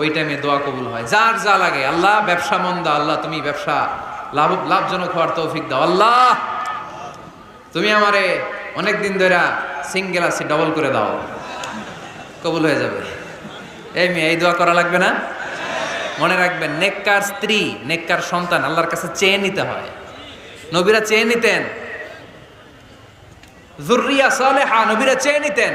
ওই টাইমে দোয়া কবুল হয়। যার যা লাগে, আল্লাহ ব্যবসা মন্দা, আল্লাহ তুমি ব্যবসা লাভ, লাভজনক হওয়ার তৌফিক দাও। আল্লাহ, তুমি আমারে অনেক দিন ধরে সিঙ্গেল আছি ডবল করে দাও। কবুল হয়ে যাবে। এই মেয়ে, এই দোয়া করা লাগবে না? মনে রাখবেন, নেককার স্ত্রী, নেককার সন্তান আল্লাহর কাছে চেয়ে নিতে হয়। নবীরা চেয়ে নিতেন। জুরিয়া সালেহা, নবীরা চেয়ে নিতেন।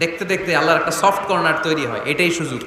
দেখতে দেখতে আল্লাহর একটা সফট কর্নার তৈরি হয় এটাই সুযোগ।